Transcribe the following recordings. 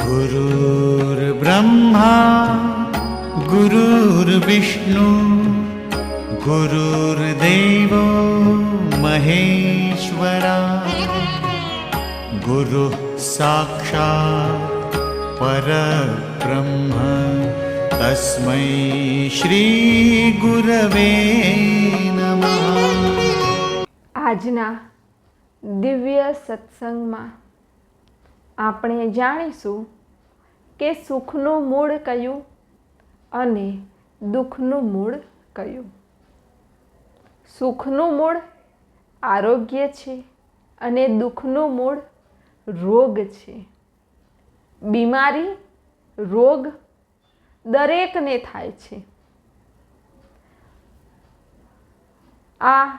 गुरुर्ब्रह्मा गुरुर्विष्णु गुरुर्देवो महेश्वरा गुरुः साक्षात् परब्रह्म तस्मै श्रीगुरवे नमः આજના દિવ્ય સત્સંગમાં આપણે જાણીશું કે સુખનું મૂળ કયું અને દુઃખનું મૂળ કયું. સુખનું મૂળ આરોગ્ય છે અને દુઃખનું મૂળ રોગ છે. બીમારી, રોગ દરેકને થાય છે. આ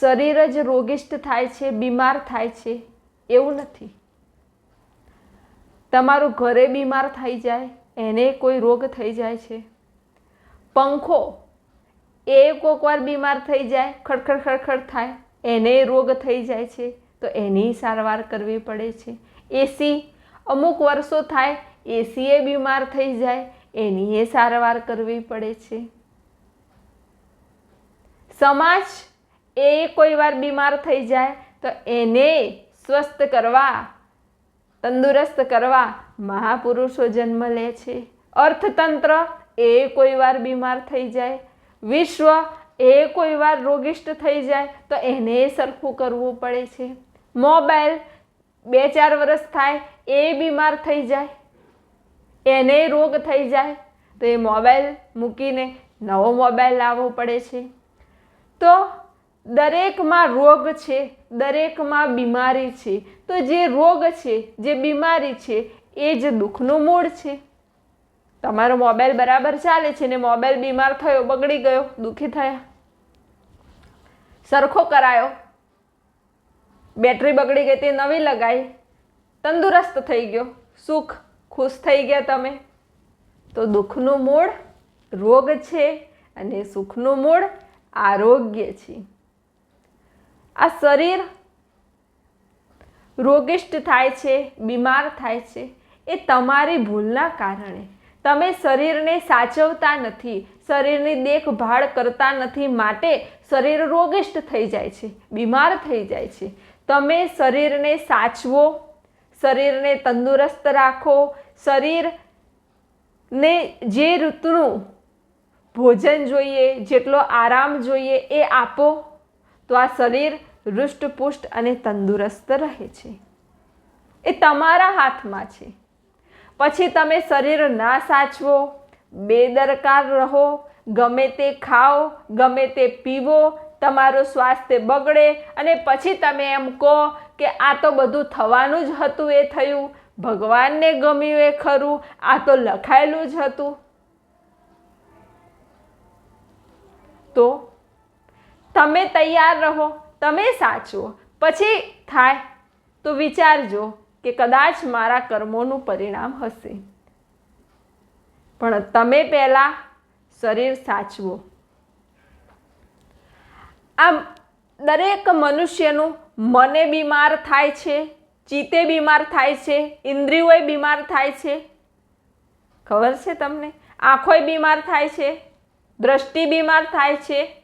શરીર જ રોગિષ્ટ થાય છે, બીમાર થાય છે. એવું નથી. તમારું ઘરે બીમાર થઈ જાય, એને કોઈ રોગ થઈ જાય છે. પંખો, એ કોઈક વાર બીમાર થઈ જાય, ખડખડ ખડખડ થાય, એને રોગ થઈ જાય છે, તો એની સારવાર કરવી પડે છે. એસી અમુક વર્ષો થાય એસીએ બીમાર થઈ જાય, એની એ સારવાર કરવી પડે છે. સમાજ, એ કોઈ વાર બીમાર થઈ જાય, તો એને સ્વસ્થ કરવા, તંદુરસ્ત કરવા મહાપુરુષો જન્મ લે છે. અર્થતંત્ર એ કોઈ વાર બીમાર થઈ જાય. વિશ્વ એ કોઈ વાર રોગિષ્ટ થઈ જાય તો એને સરખું કરવું પડે છે. મોબાઈલ બે ચાર વર્ષ થાય એ બીમાર થઈ જાય. એને રોગ થઈ જાય તો એ મોબાઈલ મૂકીને નવો મોબાઈલ લાવવો પડે છે. તો દરેકમાં રોગ છે, દરેકમાં બીમારી છે, તો જે રોગ છે, જે બીમારી છે, એ જ દુઃખનું મૂળ છે. તમારો મોબાઈલ બરાબર ચાલે છે ને મોબાઈલ બીમાર થયો, બગડી ગયો, દુઃખી થયા. સરખો કરાયો. બેટરી બગડી ગઈ, તે નવી લગાવી તંદુરસ્ત થઈ ગયો. સુખ, ખુશ થઈ ગયા તમે. તો દુઃખનું મૂળ રોગ છે અને સુખનું મૂળ આરોગ્ય છે. આ શરીર રોગિષ્ટ થાય છે, બીમાર થાય છે, એ તમારી ભૂલના કારણે. તમે શરીરને સાચવતા નથી, શરીરની દેખભાળ કરતા નથી માટે શરીર રોગિષ્ટ થઈ જાય છે, બીમાર થઈ જાય છે. તમે શરીરને સાચવો, શરીરને તંદુરસ્ત રાખો, શરીરને જે ઋતુનું ભોજન જોઈએ, જેટલો આરામ જોઈએ એ આપો. તો આ શરીર હૃષ્ટપુષ્ટ અને તંદુરસ્ત રહે છે. એ તમારા હાથમાં છે. પછી તમે શરીર ના સાચવો, બેદરકાર રહો, ગમે તે ખાઓ, ગમે તે પીવો, તમારું સ્વાસ્થ્ય બગડે અને પછી તમે એમ કહો કે આ તો બધું થવાનું જ હતું એ થયું, ભગવાનને ગમ્યું એ ખરું, આ તો લખાયેલું જ હતું. તો તમે તૈયાર રહો, તમે સાચવો. પછી થાય તો વિચારજો કે કદાચ મારા કર્મોનું પરિણામ હશે. પણ તમે પહેલાં શરીર સાચવો. આમ, દરેક મનુષ્યનું મને બીમાર થાય છે, ચિત્તે બીમાર થાય છે ઇન્દ્રિયોય બીમાર થાય છે. ખબર છે તમને? આંખોય બીમાર થાય છે, દ્રષ્ટિ બીમાર થાય છે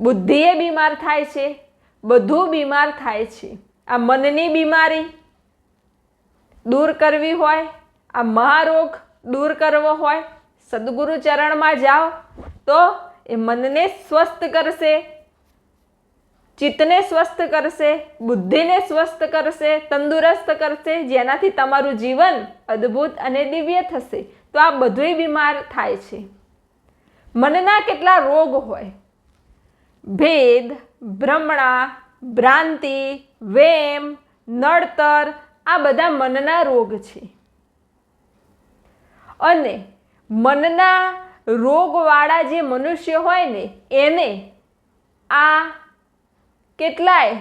બુદ્ધિએ બીમાર થાય છે, બધું બીમાર થાય છે. આ મનની બીમારી દૂર કરવી હોય, આ મહારોગ દૂર કરવો હોય, સદગુરુ ચરણમાં જાઓ તો એ મનને સ્વસ્થ કરશે, ચિત્તને સ્વસ્થ કરશે, બુદ્ધિને સ્વસ્થ કરશે, તંદુરસ્ત કરશે, જેનાથી તમારું જીવન અદ્ભુત અને દિવ્ય થશે. તો આ બધુંય બીમાર થાય છે. મનના કેટલા રોગ હોય ભેદ, ભ્રમણા, ભ્રાંતિ, વેમ, નડતર આ બધા મનના રોગ છે. અને મનના રોગવાળા જે મનુષ્ય હોય ને, એને આ કેટલાય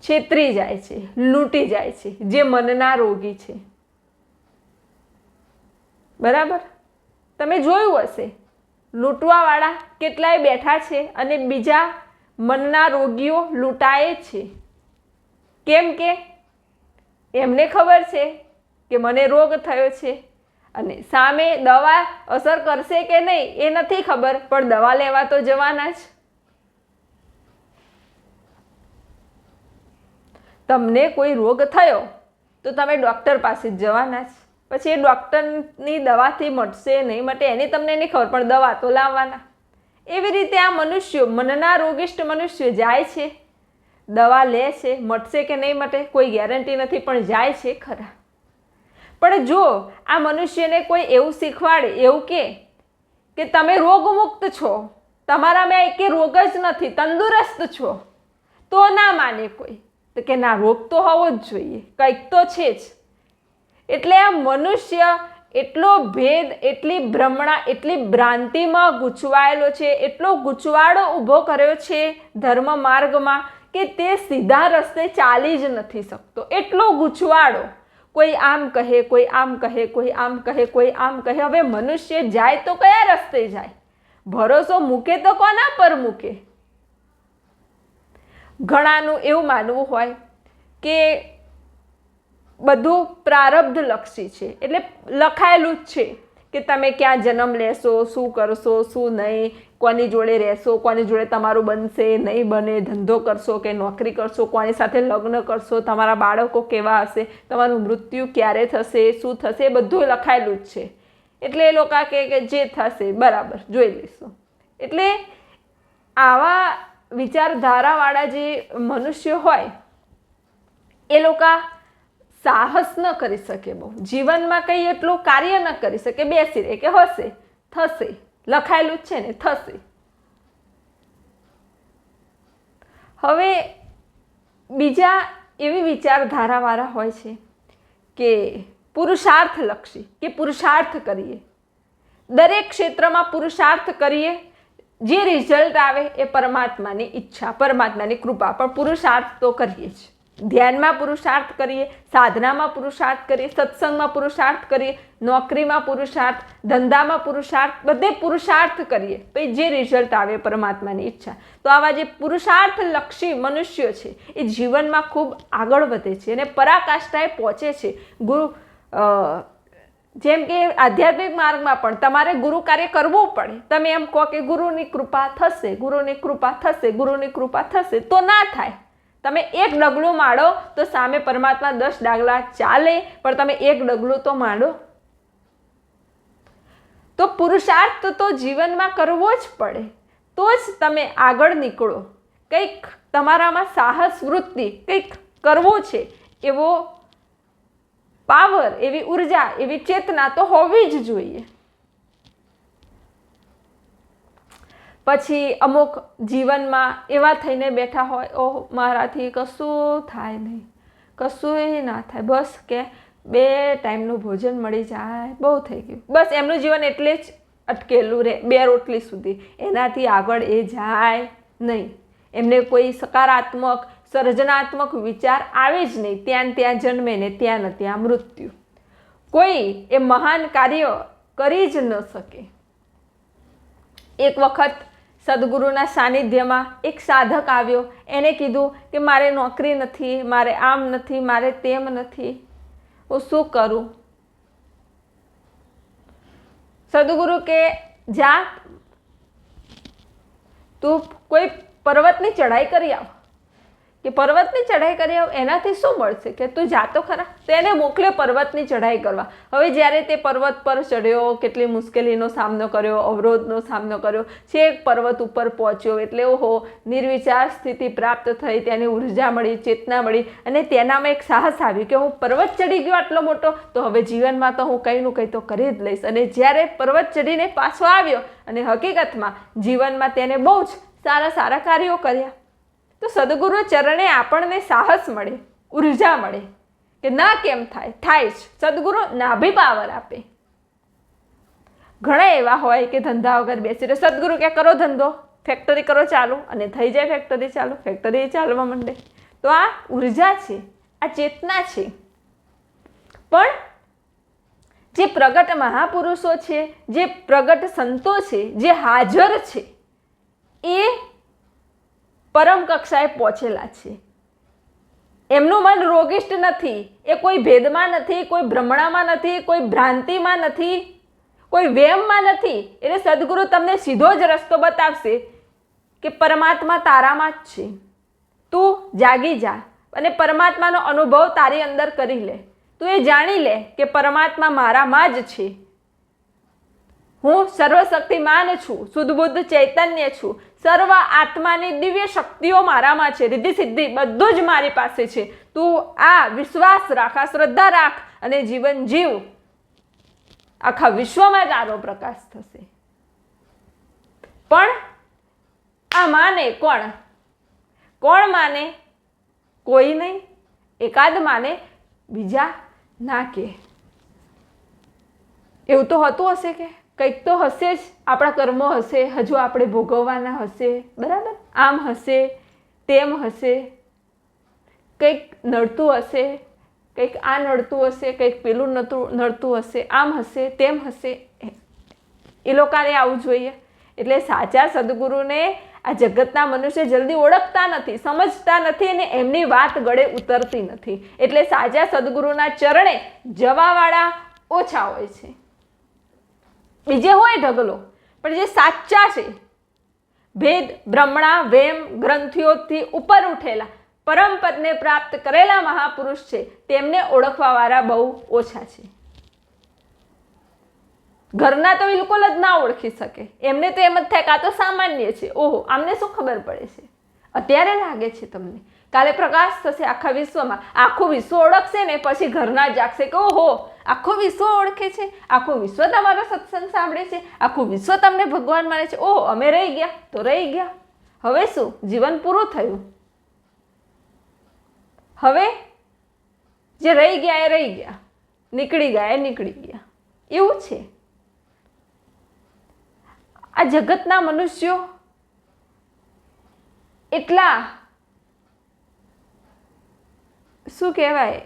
છેતરી જાય છે, લૂંટી જાય છે, જે મનના રોગી છે. બરાબર? તમે જોયું હશે. લૂંટવાવાળા કેટલાય બેઠા છે અને બીજા મનના રોગીઓ લૂંટાય છે. કેમ કે એમને ખબર છે કે મને રોગ થયો છે અને સામે દવા અસર કરશે કે નહીં એ નથી ખબર, પણ દવા લેવા તો જવાના જ. તમને કોઈ રોગ થયો તો તમે ડૉક્ટર પાસે જવાના જ. પછી એ ડૉક્ટરની દવાથી મટશે નહીં, માટે એની તમને નહીં ખબર, પણ દવા તો લાવવાના. એવી રીતે આ મનુષ્યો, મનના રોગિષ્ટ મનુષ્યો જાય છે. દવા લે છે મટશે કે નહીં મટે કોઈ ગેરંટી નથી, પણ જાય છે ખરા. પણ જો આ મનુષ્યને કોઈ એવું શીખવાડે, એવું કે કે તમે રોગમુક્ત છો, તમારામાં એકે રોગ જ નથી, તંદુરસ્ત છો, તો ના માને કોઈ. તો કે ના, રોગ તો હોવો જ જોઈએ, કંઈક તો છે જ. એટલે આ મનુષ્ય એટલો ભેદ, એટલી ભ્રમણા, એટલી ભ્રાંતિમાં ગૂંચવાયેલો છે, એટલો ગૂંચવાડો ઊભો કર્યો છે ધર્મ માર્ગમાં કે તે સીધા રસ્તે ચાલી જ નથી શકતો. એટલો ગૂંચવાડો. કોઈ આમ કહે, કોઈ આમ કહે, કોઈ આમ કહે, કોઈ આમ કહે. હવે મનુષ્ય જાય તો કયા રસ્તે જાય? ભરોસો મૂકે તો કોના પર મૂકે? ઘણાનું એવું માનવું હોય કે બધું પ્રારબ્ધ લક્ષી છે. એટલે લખાયેલું જ છે કે તમે ક્યાં જન્મ લેશો, શું કરશો, શું નહીં, કોની જોડે રહેશો, કોની જોડે તમારું બનશે, નહીં બને, ધંધો કરશો કે નોકરી કરશો, કોની સાથે લગ્ન કરશો, તમારા બાળકો કેવા હશે, તમારું મૃત્યુ ક્યારે થશે, શું થશે, એ બધું લખાયેલું જ છે. એટલે એ લોકો કે જે થશે, બરાબર, જોઈ લઈશું. એટલે આવા વિચારધારાવાળા જે મનુષ્યો હોય, એ લોકો સાહસ ન કરી શકે બહુ. જીવનમાં કંઈ એટલું કાર્ય ન કરી શકે. બેસી રહે કે હશે, થશે. લખાયેલું જ છે ને, થશે. હવે બીજા એવી વિચારધારાવાળા હોય છે કે પુરુષાર્થ લક્ષી કે પુરુષાર્થ કરીએ. દરેક ક્ષેત્રમાં પુરુષાર્થ કરીએ. જે રિઝલ્ટ આવે એ પરમાત્માની ઈચ્છા, પરમાત્માની કૃપા. પણ પુરુષાર્થ તો કરીએ જ. ધ્યાનમાં પુરુષાર્થ કરીએ, સાધનામાં પુરુષાર્થ કરીએ, સત્સંગમાં પુરુષાર્થ કરીએ, નોકરીમાં પુરુષાર્થ, ધંધામાં પુરુષાર્થ, બધે પુરુષાર્થ કરીએ. પછી જે રિઝલ્ટ આવે પરમાત્માની ઈચ્છા. તો આવા જે પુરુષાર્થ લક્ષી મનુષ્યો છે, એ જીવનમાં ખૂબ આગળ વધે છે અને પરાકાષ્ઠાએ પહોંચે છે. ગુરુ જેમ કે આધ્યાત્મિક માર્ગમાં પણ તમારે ગુરુ કાર્ય કરવું પડે. તમે એમ કહો કે ગુરુની કૃપા થશે, ગુરુની કૃપા થશે, ગુરુની કૃપા થશે, તો ના થાય. તમે એક ડગલું માંડો તો સામે પરમાત્મા દસ ડાગલા ચાલે, પણ તમે એક ડગલું તો માંડો તો પુરુષાર્થ તો જીવનમાં કરવો જ પડે, તો જ તમે આગળ નીકળો. કંઈક તમારામાં સાહસ વૃત્તિ કંઈક કરવો છે, એવો પાવર, એવી ઊર્જા, એવી ચેતના તો હોવી જ જોઈએ. પછી અમુક જીવનમાં એવા થઈને બેઠા હોય, ઓહ, મારાથી કશું થાય નહીં, કશું ના થાય, બસ કે બે ટાઈમનું ભોજન મળી જાય, બહુ થઈ ગયું. બસ એમનું જીવન એટલે જ અટકેલું રહે, બે રોટલી સુધી. એનાથી આગળ એ જાય નહીં. એમને કોઈ સકારાત્મક, સર્જનાત્મક વિચાર આવે જ નહીં. ત્યાં ત્યાં જન્મે ને ત્યાં ને ત્યાં મૃત્યુ. કોઈ એ મહાન કાર્ય કરી જ ન શકે. એક વખત સદગુરુના સાનિધ્યમાં એક સાધક આવ્યો. એને કીધું કે, મારે નોકરી નથી, મારે આમ નથી, મારે તેમ નથી. હું શું કરું? સદગુરુ કે, જા, તું કોઈ પર્વતની ચઢાઈ કરી આવ. કે પર્વતની ચઢાઈ કરી આવ એનાથી શું મળશે? કે તું જાતો ખરા. તેને મોકલ્યો પર્વતની ચઢાઈ કરવા. હવે જ્યારે તે પર્વત પર ચડ્યો કેટલી મુશ્કેલીનો સામનો કર્યો, અવરોધનો સામનો કર્યો, છેક પર્વત ઉપર પહોંચ્યો એટલે ઓહો, નિર્વિચાર સ્થિતિ પ્રાપ્ત થઈ, તેની ઊર્જા મળી, ચેતના મળી અને તેનામાં એક સાહસ આવ્યું કે હું પર્વત ચડી ગયો આટલો મોટો, તો હવે જીવનમાં તો હું કંઈનું કંઈ તો કરી જ લઈશ. અને જ્યારે પર્વત ચડીને પાછો આવ્યો અને હકીકતમાં જીવનમાં તેને બહુ જ સારા સારા કાર્યો કર્યા. તો સદગુરુ ચરણે આપણને સાહસ મળે, ઊર્જા મળે કે ના કેમ થાય? થાય જ. સદગુરુ નાભી પાવર આપે. ઘણા એવા હોય કે ધંધા વગર બેસી. રહે સદગુરુ કે કરો ધંધો? ફેક્ટરી કરો ચાલુ અને થઈ જાય ફેક્ટરી ચાલુ. ફેક્ટરી ચાલવા માંડે. તો આ ઊર્જા છે, આ ચેતના છે. પણ જે પ્રગટ મહાપુરુષો છે, જે પ્રગટ સંતો છે, જે હાજર છે, એ પરમ કક્ષાએ પહોંચેલા છે એમનું મન રોગિષ્ટ નથી, એ કોઈ ભેદમાં નથી, કોઈ ભ્રમણામાં નથી, કોઈ ભ્રાંતિમાં નથી, કોઈ વેમમાં નથી. એટલે સદગુરુ તમને સીધો જ રસ્તો બતાવશે કે પરમાત્મા તારામાં જ છે. તું જાગી જા અને પરમાત્માનો અનુભવ તારી અંદર કરી લે. તું એ જાણી લે કે પરમાત્મા મારામાં જ છે. હું સર્વશક્તિમાન છું શુદ્ધ બુદ્ધ ચૈતન્ય છું. સર્વ આત્માની દિવ્ય શક્તિઓ મારામાં છે. રિદ્ધિ સિદ્ધિ બધું જ મારી પાસે છે. તું આ વિશ્વાસ રાખ, આ શ્રદ્ધા રાખ અને જીવન જીવ. આખા વિશ્વમાં તારો પ્રકાશ થશે. પણ આ માને કોણ? કોણ માને? કોઈ નહીં. એકાદ માને, બીજા ના કે. એવું તો હોતું હશે કે? કંઈક તો હશે જ, આપણા કર્મો હશે, હજુ આપણે ભોગવવાના હશે, બરાબર? આમ હશે, તેમ હશે, કંઈક નડતું હશે, કંઈક આ નડતું હશે, કંઈક પેલું નતું, નડતું હશે, આમ હશે, તેમ હશે, એ લોકોને આવું જોઈએ. એટલે સાચા સદગુરુને આ જગતના મનુષ્ય જલ્દી ઓળખતા નથી, સમજતા નથી અને એમની વાત ગળે ઉતરતી નથી. એટલે સાચા સદગુરુના ચરણે જવાવાળા ઓછા હોય છે. બીજે હોય ઢગલો, પણ જે સાચા છે, ભેદ બ્રહ્મણા વેમ, ગ્રંથિઓથી ઉપર ઉઠેલા પરમ પદને પ્રાપ્ત કરેલા મહાપુરુષ છે, તેમને ઓળખવાવાળા બહુ ઓછા છે. ઘરના તો બિલકુલ જ ના ઓળખી શકે. એમને તો એમ જ થાય કાં તો સામાન્ય છે. ઓહો, આમને શું ખબર પડે છે? અત્યારે લાગે છે તમને. કાલે પ્રકાશ થશે આખા વિશ્વમાં. આખું વિશ્વ ઓળખશે ને, પછી ઘરના જાગશે કે, ઓહો આખું વિશ્વ ઓળખે છે, આખું વિશ્વ તમારો સત્સંગ સાંભળે છે, આખું વિશ્વ તમને ભગવાન માને છે. ઓહ, અમે રહી ગયા, તો રહી ગયા. હવે શું? જીવન પૂરું થયું. હવે જે રહી ગયા એ રહી ગયા. નીકળી ગયા એ નીકળી ગયા. એવું છે. આ જગતના મનુષ્યો એટલા, શું કહેવાય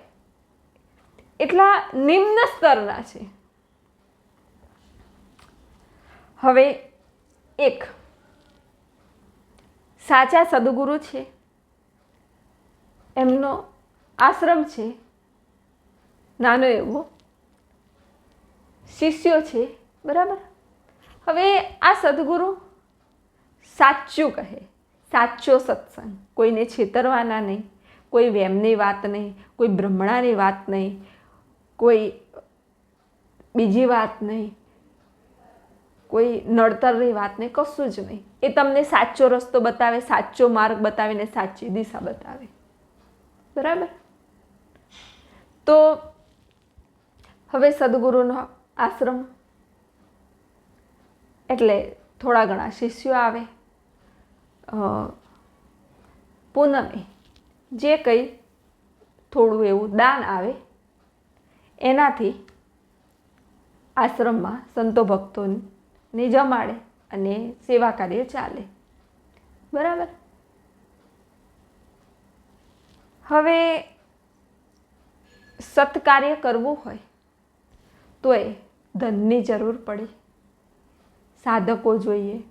એટલા નિમ્ન સ્તરના છે. હવે એક. સાચા સદગુરુ છે. એમનો આશ્રમ છે. નાનો એવો. શિષ્યો છે. બરાબર? હવે આ સદગુરુ સાચું કહે. સાચો સત્સંગ. કોઈને છેતરવાના નહીં. કોઈ વેમની વાત નહીં. કોઈ બ્રહ્મણાની વાત નહીં. કોઈ બીજી વાત નહીં. કોઈ નડતરની વાત નહીં, કશું જ નહીં. એ તમને સાચો રસ્તો બતાવે, સાચો માર્ગ બતાવીને સાચી દિશા બતાવે. બરાબર? તો હવે સદગુરુનો આશ્રમ. એટલે થોડા ઘણા શિષ્યો આવે. પૂનમે. જે કંઈ થોડું એવું દાન આવે એનાથી આશ્રમમાં સંતો ભક્તોને જમાડે અને સેવા કાર્ય ચાલે. બરાબર? હવે સત્કાર્ય કરવું હોય તો એ ધનની જરૂર પડે. સાધકો જોઈએ.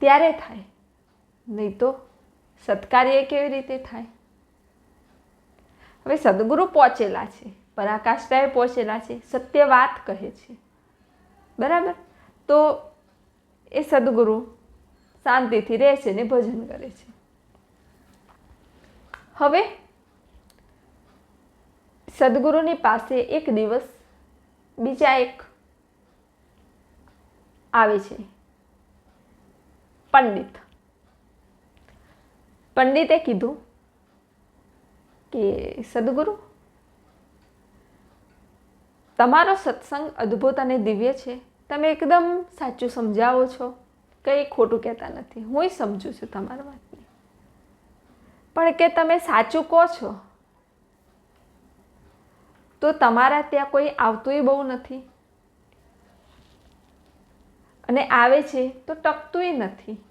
ત્યારે થાય. નહીં તો સત્કાર્ય કેવી રીતે થાય? હવે સદગુરુ પહોંચેલા છે. પરાકાષ્ઠાએ પહોંચેલા છે, સત્ય વાત કહે છે. બરાબર? તો એ સદગુરુ શાંતિથી રહે છે ને ભજન કરે છે. હવે સદગુરુની પાસે એક દિવસ બીજા એક આવે છે. પંડિત. પંડિતે કીધું કે, સદગુરુ તમારો સત્સંગ અદ્ભુત અને દિવ્ય છે. તમે એકદમ સાચું સમજાવો છો. કંઈ ખોટું કહેતા નથી. હું સમજું છું તમારા વાતને. પણ કે તમે સાચું કહો છો? તો તમારા ત્યાં કોઈ આવતુંય બહુ નથી. અને આવે છે તો ટકતુંય નથી.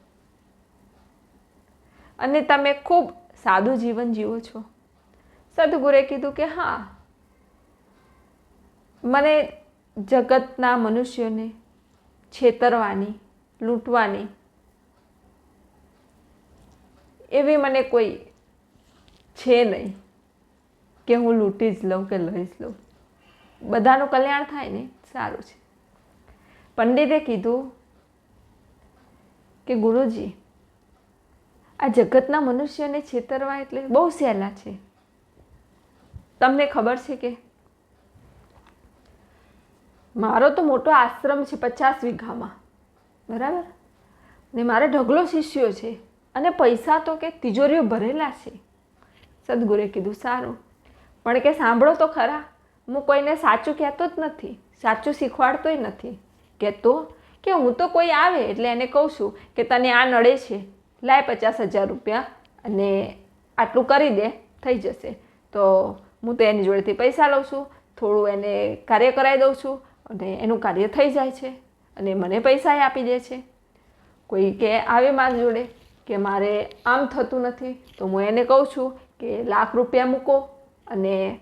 અને તમે ખૂબ સાદું જીવન જીવો છો. સદગુરુએ કીધું કે હા મને જગતના મનુષ્યોને છેતરવાની, લૂંટવાની એવી મને કોઈ છે નહીં કે હું લૂંટી જ લઉં કે લઈ જ લઉં. બધાનું કલ્યાણ થાય ને, સારું છે. પંડિતે કીધું કે ગુરુજી, આ જગતના મનુષ્યને છેતરવા એટલે બહુ સહેલા છે. તમને ખબર છે કે મારો તો મોટો આશ્રમ છે પચાસ વીઘામાં. બરાબર? ને મારે ઢગલો શિષ્યો છે અને પૈસા તો કે તિજોરીઓ ભરેલા છે. સદગુરે કીધું, સારું. પણ કે સાંભળો તો ખરા. હું કોઈને સાચું કહેતો જ નથી. સાચું શીખવાડતોય નથી. કહેતો કે હું તો કોઈ આવે એટલે એને કહું છું કે તને આ નડે છે. લાય પચાસ હજાર રૂપિયા અને આટલું કરી દે. થઈ જશે. તો હું તો એની જોડેથી પૈસા લઉં છું. થોડું એને કાર્ય કરાવી દઉં છું. અને એનું કાર્ય થઈ જાય છે અને મને પૈસા આપી દે છે. કોઈ કે આવે મારી જોડે કે મારે આમ થતું નથી, તો હું એને કહું છું કે લાખ રૂપિયા મૂકો અને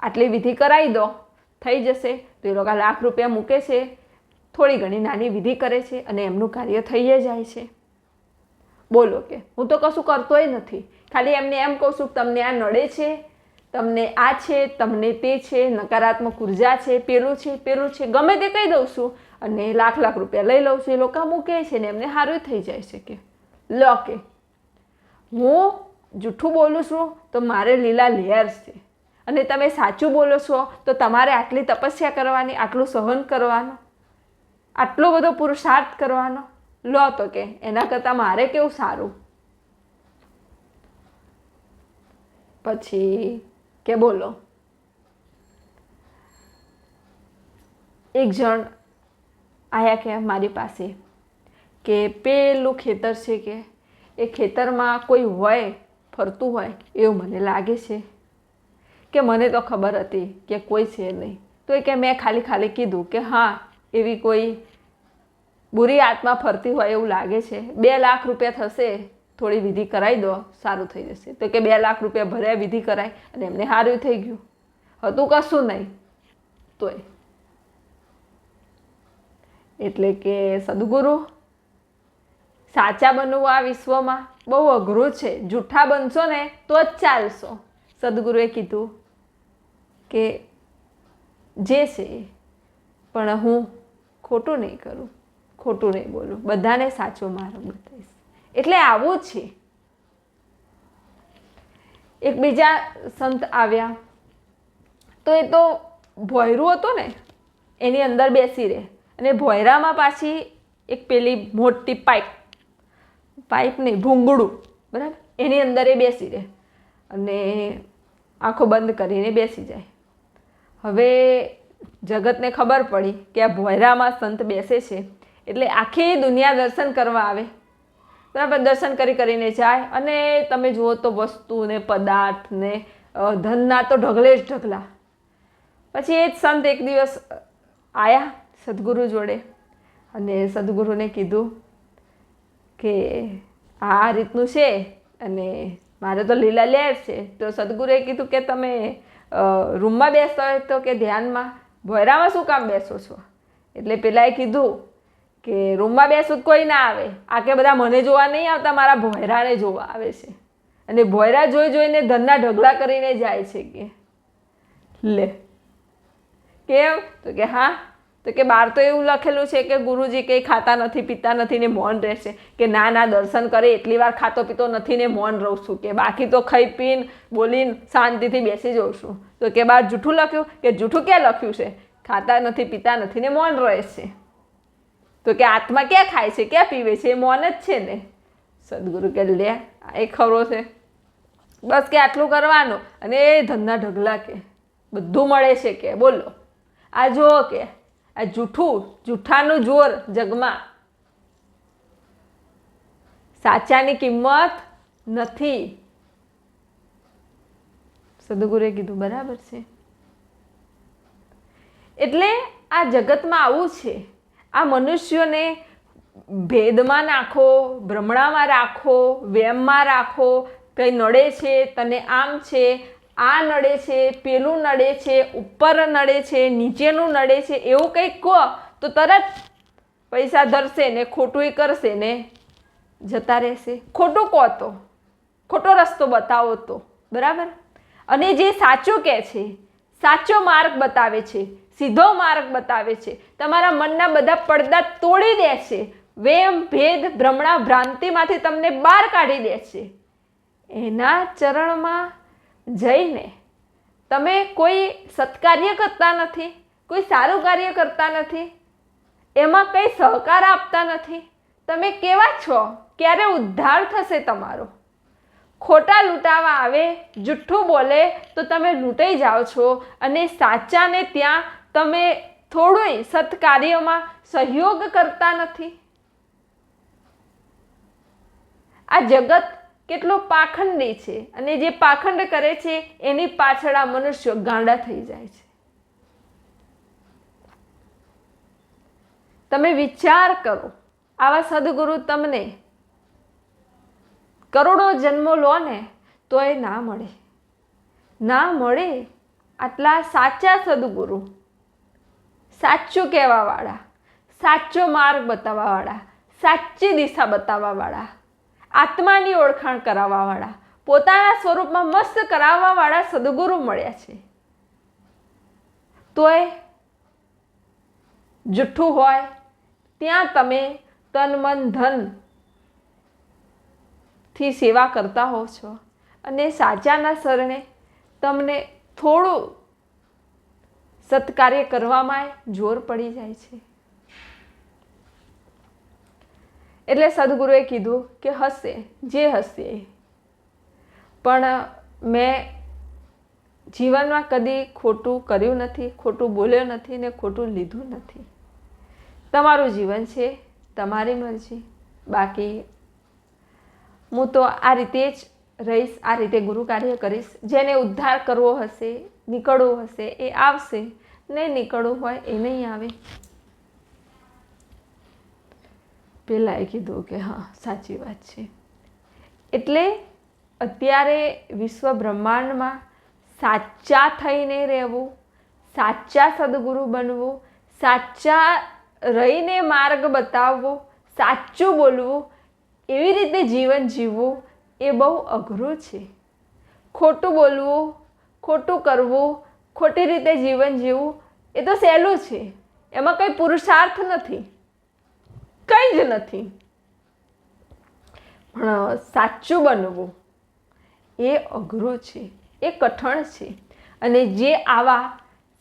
આટલી વિધિ કરાવી દો. થઈ જશે તો એ લોકો લાખ રૂપિયા મૂકે છે. થોડી ઘણી નાની વિધિ કરે છે અને એમનું કાર્ય થઈ જાય છે. બોલો કે હું તો કશું કરતોય નથી. ખાલી એમને એમ કહું છું કે તમને આ નડે છે તમને આ છે, તમને તે છે, નકારાત્મક ઊર્જા છે, પેલું છે પેલું છે, ગમે તે કહી દઉં છું. અને લાખ લાખ રૂપિયા લઈ લઉં છું. એ લોકો મૂકે છે ને એમને સારું થઈ જાય છે કે. લો કે. હું જૂઠું બોલું છું તો મારે લીલા લેયર્સ છે. અને તમે સાચું બોલો છો તો તમારે આટલી તપસ્યા કરવાની, આટલું સહન કરવાનું, આટલો બધો પુરુષાર્થ કરવાનો. લો તો કે, એના કરતાં મારે કેવું સારું? પછી કે બોલો? એક જણ આવ્યા કે મારી પાસે કે પેલું ખેતર છે કે, એ ખેતરમાં કોઈ હોય, ફરતું હોય, એવું મને લાગે છે. કે મને તો ખબર હતી કે કોઈ છે નહીં. તો એ કે મેં ખાલી ખાલી કીધું કે હા, એવી કોઈ બુરી આત્મા ફરતી હોય એવું લાગે છે. બે લાખ રૂપિયા થશે થોડી વિધિ કરાવી દો, સારું થઈ જશે. તો કે બે લાખ રૂપિયા ભર્યા, વિધિ કરાય અને એમને સારું થઈ ગયું. હતું કશું નહીં. તોય. એટલે કે સદગુરુ, સાચા બનવું આ વિશ્વમાં બહુ અઘરું છે. જૂઠા બનશો ને તો જ ચાલશો. સદગુરુએ કીધું કે જે છે, પણ હું ખોટું નહીં કરું. ખોટું નહીં બોલું. બધાને સાચો માર્ગ બતાવીશ. એટલે આવું છે. એક બીજા સંત આવ્યા. તો એ તો ભોયરું હતું ને, એની અંદર બેસી રહે. અને ભોયરામાં પાછી એક પેલી મોટી પાઇપ પાઇપ નહીં, ભૂંગળું, બરાબર? એની અંદર એ બેસી રહે. અને આંખો બંધ કરીને બેસી જાય. હવે જગતને ખબર પડી કે આ ભોયરામાં સંત બેસે છે. એટલે આખી દુનિયા દર્શન કરવા આવે. બરાબર, દર્શન કરી કરીને જાય અને તમે જુઓ તો વસ્તુ ને પદાર્થ ને ધનના તો ઢગલે જ ઢગલા. પછી એ જ સંત એક દિવસ આવ્યા સદગુરુ જોડે અને સદગુરુને કીધું કે આ રીતનું છે અને મારે તો લીલા લહેર છે. તો સદગુરુએ કીધું કે તમે રૂમમાં બેસતા હોય તો કે ધ્યાનમાં. ભોયરામાં શું કામ બેસો છો? એટલે પેલાએ કીધું કે રૂમમાં બેસું કોઈ ના આવે. આ કે બધા મને જોવા નહીં આવતા, મારા ભોયરાને જોવા આવે છે. અને ભોયરા જોઈ જોઈને ધનના ઢગલા કરીને જાય છે કે. લે. કેમ? તો કે હા. તો કે બહાર તો એવું લખેલું છે કે ગુરુજી કંઈ ખાતા નથી, પીતા નથી ને મૌન રહેશે. કે ના ના, દર્શન કરે, એટલી વાર ખાતો પીતો નથી ને મૌન રહું છું કે. બાકી તો ખાઈ પીને બોલીને શાંતિથી બેસી જઉં છું. તો કે બહાર જૂઠું લખ્યું? કે જૂઠું ક્યાં લખ્યું છે? ખાતા નથી, પીતા નથી ને મૌન રહે છે. તો કે આત્મા ક્યાં ખાય છે? ક્યાં પીવે છે? એ મૌન જ છે ને. સદગુરુ કે લે, આ એ ખરો છે. બસ કે આટલું કરવાનું. અને એ ધંધા ઢગલા કે, બધું મળે છે કે, બોલો. આ જુઓ કે, આ જૂઠું, જૂઠાનું જોર જગમાં. સાચાની કિંમત નથી. સદગુરુએ કીધું, બરાબર છે. એટલે આ જગતમાં આવું છે. આ મનુષ્યોને ભેદમાં નાખો, ભ્રમણામાં રાખો, વ્યમમાં રાખો, કંઈ નડે છે, તને આમ છે, આ નડે છે, પેલું નડે છે, ઉપર નડે છે, નીચેનું નડે છે, એવું કંઈક કહો તો તરત પૈસા ધરશે ને ખોટું કરશે ને જતા રહેશે. ખોટું કહો તો, ખોટો રસ્તો બતાવો તો, બરાબર? અને જે સાચું કહે છે, સાચો માર્ગ બતાવે છે સીધો માર્ગ બતાવે છે. તમારા મનના બધા પડદા તોડી દે છે. વેમ, ભેદ, ભ્રમણા, ભ્રાંતિમાંથી તમને બહાર કાઢી દે છે. એના ચરણમાં જઈને તમે કોઈ સત્કાર્ય કરતા નથી, કોઈ સારું કાર્ય કરતા નથી, એમાં કંઈ સહકાર આપતા નથી. તમે કેવા છો? ક્યારે ઉદ્ધાર થશે તમારો? ખોટા લૂંટાવા આવે, જુઠ્ઠું બોલે તો તમે લૂંટાઈ જાઓ છો અને સાચાને ત્યાં તમે થોડુંય સત્કાર્યમાં સહયોગ કરતા નથી. આ જગત કેટલો પાખંડી છે અને જે પાખંડ કરે છે, એની પાછળ આ મનુષ્યો ગાંડા થઈ જાય છે. તમે વિચાર કરો, આવા સદગુરુ તમને કરોડો જન્મો લો ને તો એ ના મળે. ના મળે આટલા સાચા સદગુરુ સાચું કહેવાવાળા, સાચો માર્ગ બતાવવાવાળા, સાચી દિશા બતાવવાવાળા, આત્માની ઓળખાણ કરાવવાવાળા, પોતાના સ્વરૂપમાં મસ્ત કરાવવાવાળા સદગુરુ મળ્યા છે. તોય જુઠ્ઠું હોય, ત્યાં તમે તન, મન, ધનથી સેવા કરતા હો છો. અને સાચાના શરણે તમને થોડું સત્કાર્ય કરવામાં જોર પડી જાય છે. એટલે સદગુરુએ કીધું કે હશે, જે હશે. પણ મેં જીવનમાં કદી ખોટું કર્યું નથી, ખોટું બોલ્યો નથી ને ખોટું લીધું નથી. તમારું જીવન છે, તમારી મરજી. બાકી હું તો આ રીતે જ રહીશ, આ રીતે ગુરુ કાર્ય કરીશ. જેને ઉદ્ધાર કરવો હશે, નીકળવું હશે, એ આવશે. ને નીકળવું હોય એ નહીં આવે. પહેલાં એ કીધું કે હા, સાચી વાત છે. એટલે અત્યારે વિશ્વ બ્રહ્માંડમાં સાચા થઈને રહેવું, સાચા સદગુરુ બનવું, સાચા રહીને માર્ગ બતાવવો, સાચું બોલવું, એવી રીતે જીવન જીવવું એ બહુ અઘરું છે. ખોટું બોલવું, ખોટું કરવું, ખોટી રીતે જીવન જીવવું, એ તો સહેલું છે. એમાં કંઈ પુરુષાર્થ નથી. કંઈ જ નથી. પણ સાચું બનવું એ અઘરું છે. એ કઠણ છે. અને જે આવા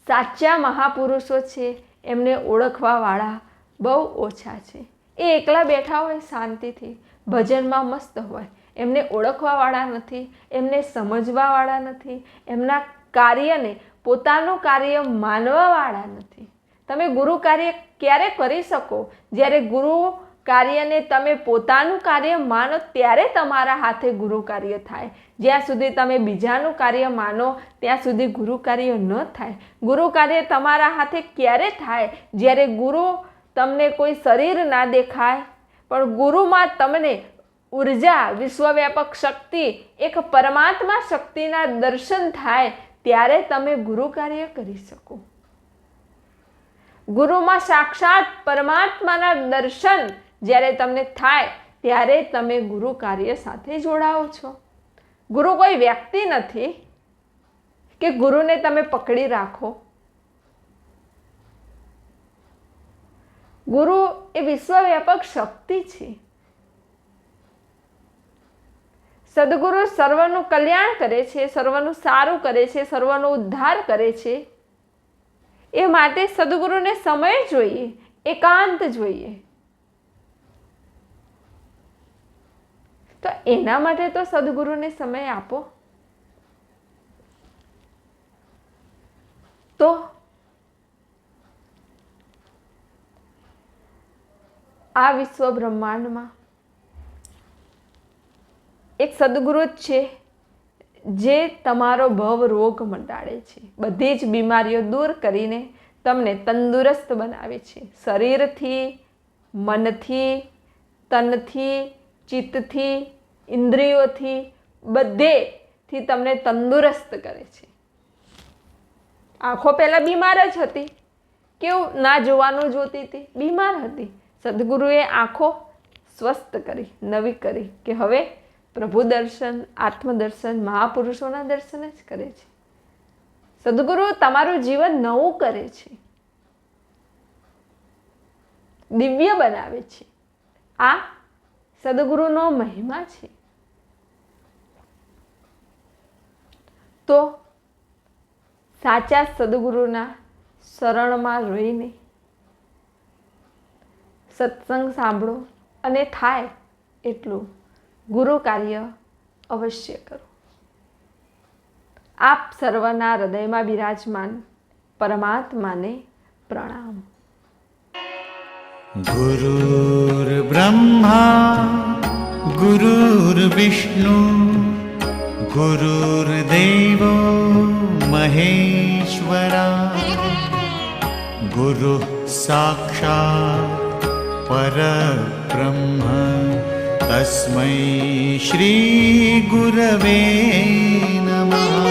સાચા મહાપુરુષો છે, એમને ઓળખવાવાળા બહુ ઓછા છે. એ એકલા બેઠા હોય શાંતિથી, ભજનમાં મસ્ત હોય. એમને ઓળખવાવાળા નથી, એમને સમજવાવાળા નથી, એમના કાર્યને પોતાનું કાર્ય માનવાવાળા નથી. તમે ગુરુ કાર્ય ક્યારે કરી શકો? જ્યારે ગુરુ કાર્યને તમે પોતાનું કાર્ય માનો ત્યારે તમારા હાથે ગુરુ કાર્ય થાય. જ્યાં સુધી તમે બીજાનું કાર્ય માનો, ત્યાં સુધી ગુરુ કાર્ય ન થાય. ગુરુ કાર્ય તમારા હાથે ક્યારે થાય? જ્યારે ગુરુ તમને કોઈ શરીર ના દેખાય, પણ ગુરુમાં તમને ઊર્જા, વિશ્વવ્યાપક શક્તિ, એક પરમાત્મા શક્તિના દર્શન થાય ત્યારે તમે ગુરુ કાર્ય કરી શકો. ગુરુમાં સાક્ષાત પરમાત્માના દર્શન જ્યારે તમને થાય ત્યારે તમે ગુરુ કાર્ય સાથે જોડાઓ છો. ગુરુ કોઈ વ્યક્તિ નથી કે ગુરુને તમે પકડી રાખો. ગુરુ એ વિશ્વવ્યાપક શક્તિ છે. સદગુરુ સર્વનું કલ્યાણ કરે છે, સર્વનું સારું કરે છે, સર્વનો ઉદ્ધાર કરે છે. એ માટે સદગુરુને સમય જોઈએ, એકાંત જોઈએ. તો એના માટે તો સદગુરુને સમય આપો. તો આ વિશ્વ બ્રહ્માંડમાં એક સદગુરુ જ છે જે તમારો ભવ રોગ મટાડે છે. બધી જ બીમારીઓ દૂર કરીને તમને તંદુરસ્ત બનાવે છે. શરીરથી, મનથી, તનથી, ચિત્તથી, ઇન્દ્રિયોથી બધેથી તમને તંદુરસ્ત કરે છે. આંખો પહેલાં બીમાર જ હતી. કેવું ના જોવાનું જોતી હતી. બીમાર હતી. સદગુરુએ આંખો સ્વસ્થ કરી, નવી કરી કે હવે પ્રભુ દર્શન આત્મદર્શન, મહાપુરુષોના દર્શન જ કરે છે. સદગુરુ તમારું જીવન નવું કરે છે. દિવ્ય બનાવે છે. આ સદગુરુનો મહિમા છે. તો સાચા સદગુરુના શરણમાં રહીને સત્સંગ સાંભળો અને થાય એટલું. ગુરુ કાર્ય અવશ્ય કરો. આપ સર્વના હૃદયમાં બિરાજમાન પરમાત્માને પ્રણામ. ગુરુર્બ્રહ્મા ગુરુર્વિષ્ણુ ગુરુર્દેવ મહેશ્વરા, ગુરુ સાક્ષા પર બ્રહ્મા तस्मै श्रीगुरवे नमः